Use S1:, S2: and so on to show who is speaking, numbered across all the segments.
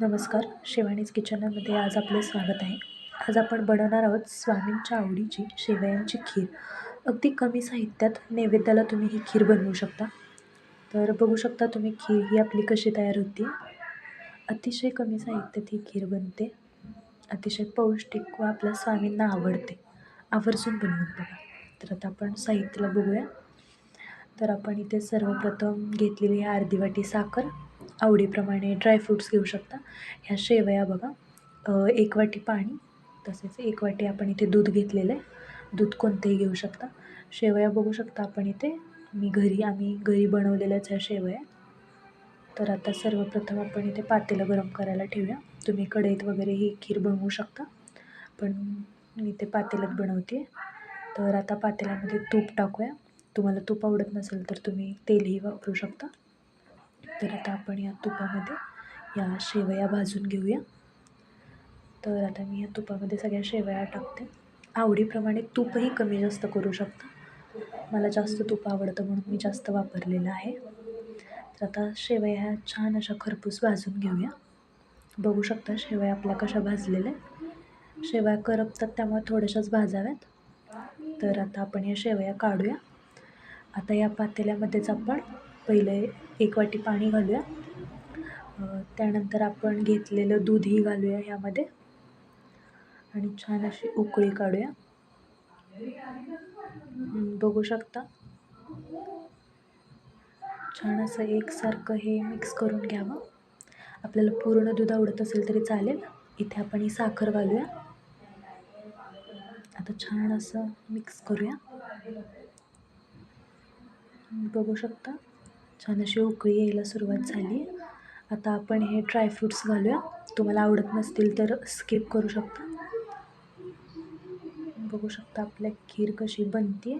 S1: नमस्कार शिवानीज किचनमध्ये आज आपले स्वागत आहे. आज आपण बनवणार आहोत स्वामींच्या आवडीची शेवयांची खीर. अगदी कमी साहित्यात नैवेद्याला तुम्ही ही खीर बनवू शकता. तर बघू शकता तुम्ही खीर ही आपली कशी तयार होती. अतिशय कमी साहित्यात ही खीर बनते. अतिशय पौष्टिक व आपल्या स्वामींना आवडते. आवर्जून बनवून बघा. तर आता आपण साहित्याला बघूया. तर आपण इथे सर्वप्रथम घेतलेली आहे अर्धी वाटी साखर. आवडीप्रमाणे ड्रायफ्रूट्स घेऊ शकता. ह्या शेवया बघा. एक वाटी पाणी तसेच एक वाटी आपण इथे दूध घेतलेलं आहे. दूध कोणतेही घेऊ शकता. शेवया बघू शकता आपण इथे. मी घरी आम्ही घरी बनवलेल्याच ह्या शेवया. तर आता सर्वप्रथम आपण इथे पातेलं गरम करायला ठेवूया. तुम्ही कढईत वगैरे ही खीर बनवू शकता. पण मी ते पातेल्यात बनवते तर आता पातेल्यामध्ये तूप टाकूया. तुम्हाला तूप आवडत नसेल तर तुम्ही तेलही वापरू शकता. तर आता आपण या तुपामध्ये या शेवया भाजून घेऊया. तर आता मी या तुपामध्ये सगळ्या शेवया टाकते. आवडीप्रमाणे तूपही कमी जास्त करू शकता. मला जास्त तूप आवडतं म्हणून मी जास्त वापरलेलं आहे. तर आता शेवया ह्या छान अशा खरपूस भाजून घेऊया. बघू शकता शेवया आपल्या कशा भाजलेल्या शेवया करपतात त्यामुळे थोड्याशाच भाजाव्यात. तर आता आपण या शेवया काढूया. आता या पातेल्यामध्येच आपण पहिले एक वाटी पाणी घालूया. त्यानंतर आपण घेतलेलं दूधही घालूया ह्यामध्ये आणि छान अशी उकळी काढूया. बघू शकता. छान असं एकसारखं हे मिक्स करून घ्यावं. आपल्याला पूर्ण दूध आवडत असेल तरी चालेल. इथे आपण ही साखर घालूया. आता छान असं मिक्स करूया. बघू शकता. छान अशी उकळी यायला सुरुवात झाली. आता आपण हे ड्रायफ्रूट्स घालूया. तुम्हाला आवडत नसतील तर स्किप करू शकता. बघू शकता आपल्या खीर कशी बनते.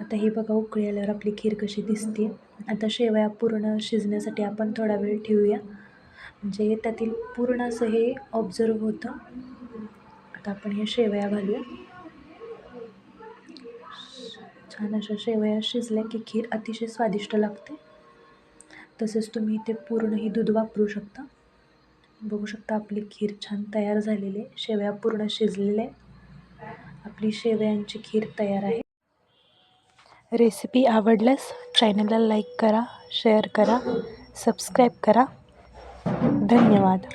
S1: आता हे बघा उकळी आल्यावर आपली खीर कशी दिसते. आता शेवया पूर्ण शिजण्यासाठी आपण थोडा वेळ ठेवूया. म्हणजे त्यातील पूर्ण असं हे ऑब्झर्व होतं. आता आपण हे शेवया घालूया. छान अशा शेवया शिजल्या की खीर अतिशय स्वादिष्ट लागते. तसेच तुम्ही इथे पूर्ण ही दूध वापरू शकता. बघू शकता आपली खीर छान तयार झालेली आहे. शेवया पूर्ण शिजलेल्या आहे आपली शेवयांची खीर तयार आहे. रेसिपी आवडल्यास चॅनलला लाईक करा शेअर करा सबस्क्राईब करा. धन्यवाद.